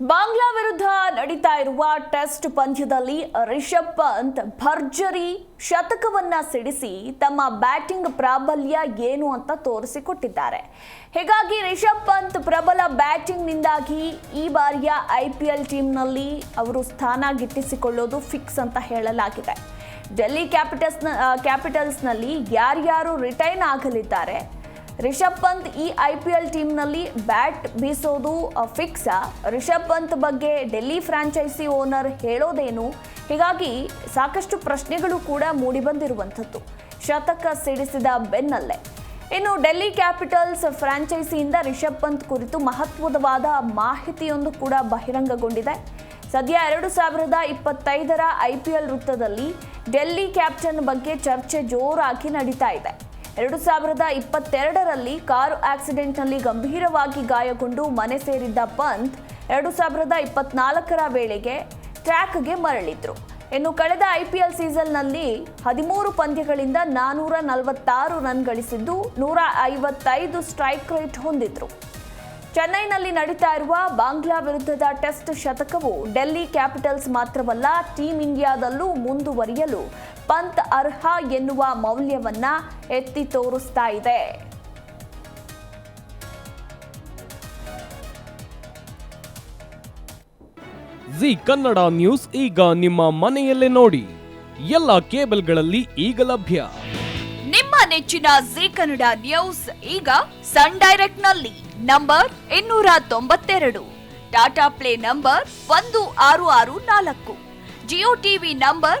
ಬಾಂಗ್ಲಾ ವಿರುದ್ಧ ನಡೀತಾ ಇರುವ ಟೆಸ್ಟ್ ಪಂದ್ಯದಲ್ಲಿ ರಿಷಬ್ ಪಂತ್ ಭರ್ಜರಿ ಶತಕವನ್ನ ಸಿಡಿಸಿ ತಮ್ಮ ಬ್ಯಾಟಿಂಗ್ ಪ್ರಾಬಲ್ಯ ಏನು ಅಂತ ತೋರಿಸಿಕೊಟ್ಟಿದ್ದಾರೆ. ಹೀಗಾಗಿ ರಿಷಬ್ ಪಂತ್ ಪ್ರಬಲ ಬ್ಯಾಟಿಂಗ್ನಿಂದಾಗಿ ಈ ಬಾರಿಯ ಐ ಪಿ ಎಲ್ ಟೀಮ್ನಲ್ಲಿ ಅವರು ಸ್ಥಾನ ಗಿಟ್ಟಿಸಿಕೊಳ್ಳೋದು ಫಿಕ್ಸ್ ಅಂತ ಹೇಳಲಾಗಿದೆ. ಡೆಲ್ಲಿ ಕ್ಯಾಪಿಟಲ್ಸ್ನ, ಕ್ಯಾಪಿಟಲ್ಸ್ನಲ್ಲಿ ಯಾರ್ಯಾರು ರಿಟೈನ್ ಆಗಲಿದ್ದಾರೆ ರಿಷಬ್ ಪಂತ್ ಈ ಐ ಪಿ ಎಲ್ ಟೀಮ್ನಲ್ಲಿ ಬ್ಯಾಟ್ ಬೀಸೋದು ಫಿಕ್ಸ್. ರಿಷಬ್ ಪಂತ್ ಬಗ್ಗೆ ಡೆಲ್ಲಿ ಫ್ರಾಂಚೈಸಿ ಓನರ್ ಹೇಳೋದೇನು? ಹೀಗಾಗಿ ಸಾಕಷ್ಟು ಪ್ರಶ್ನೆಗಳು ಕೂಡ ಮೂಡಿಬಂದಿರುವಂಥದ್ದು ಶತಕ ಸಿಡಿಸಿದ ಬೆನ್ನಲ್ಲೇ. ಇನ್ನು ಡೆಲ್ಲಿ ಕ್ಯಾಪಿಟಲ್ಸ್ ಫ್ರಾಂಚೈಸಿಯಿಂದ ರಿಷಬ್ ಪಂತ್ ಕುರಿತು ಮಹತ್ವದವಾದ ಮಾಹಿತಿಯೊಂದು ಕೂಡ ಬಹಿರಂಗಗೊಂಡಿದೆ. ಸದ್ಯ ಎರಡು ಸಾವಿರದ ಇಪ್ಪತ್ತೈದರ ಐ ಪಿ ಎಲ್ ವೃತ್ತದಲ್ಲಿ ಡೆಲ್ಲಿ ಕ್ಯಾಪ್ಟನ್ ಬಗ್ಗೆ ಚರ್ಚೆ ಜೋರಾಗಿ ನಡೀತಾ ಇದೆ. ಎರಡು ಸಾವಿರದ ಇಪ್ಪತ್ತೆರಡರಲ್ಲಿ ಕಾರು ಆಕ್ಸಿಡೆಂಟ್ನಲ್ಲಿ ಗಂಭೀರವಾಗಿ ಗಾಯಗೊಂಡು ಮನೆ ಸೇರಿದ್ದ ಪಂತ್ ಎರಡು ಸಾವಿರದ ಇಪ್ಪತ್ನಾಲ್ಕರ ವೇಳೆಗೆ ಟ್ರ್ಯಾಕ್ಗೆ ಮರಳಿದ್ರು. ಇನ್ನು ಕಳೆದ ಐ ಪಿ ಎಲ್ ಸೀಸನ್ನಲ್ಲಿ ಹದಿಮೂರು ಪಂದ್ಯಗಳಿಂದ ನಾನೂರ ನಲವತ್ತಾರು ರನ್ ಗಳಿಸಿದ್ದು ನೂರ ಐವತ್ತೈದು ಸ್ಟ್ರೈಕ್ ರೇಟ್ ಹೊಂದಿದ್ರು. ಚೆನ್ನೈನಲ್ಲಿ ನಡೀತಾ ಇರುವ ಬಾಂಗ್ಲಾ ವಿರುದ್ಧದ ಟೆಸ್ಟ್ ಶತಕವು ಡೆಲ್ಲಿ ಕ್ಯಾಪಿಟಲ್ಸ್ ಮಾತ್ರವಲ್ಲ ಟೀಂ ಇಂಡಿಯಾದಲ್ಲೂ ಮುಂದುವರಿಯಲು ಪಂತ್ ಅರ್ಹ ಎನ್ನುವ ಮೌಲ್ಯವನ್ನ ಎತ್ತಿ ತೋರಿಸ್ತಾ ಇದೆ. ಜಿ ಕನ್ನಡ ನ್ಯೂಸ್ ಈಗ ನಿಮ್ಮ ಮನೆಯಲ್ಲೇ ನೋಡಿ. ಎಲ್ಲ ಕೇಬಲ್ಗಳಲ್ಲಿ ಈಗ ಲಭ್ಯ. ನಿಮ್ಮ ನೆಚ್ಚಿನ ಜಿ ಕನ್ನಡ ನ್ಯೂಸ್ ಈಗ ಸನ್ ಡೈರೆಕ್ಟ್ನಲ್ಲಿ ನಂಬರ್ ಇನ್ನೂರ ತೊಂಬತ್ತೆರಡು ಟಾಟಾ ಪ್ಲೇ ನಂಬರ್ ಒಂದು ಆರು ಆರು ನಾಲ್ಕು ಜಿಯೋ ಟಿವಿ ನಂಬರ್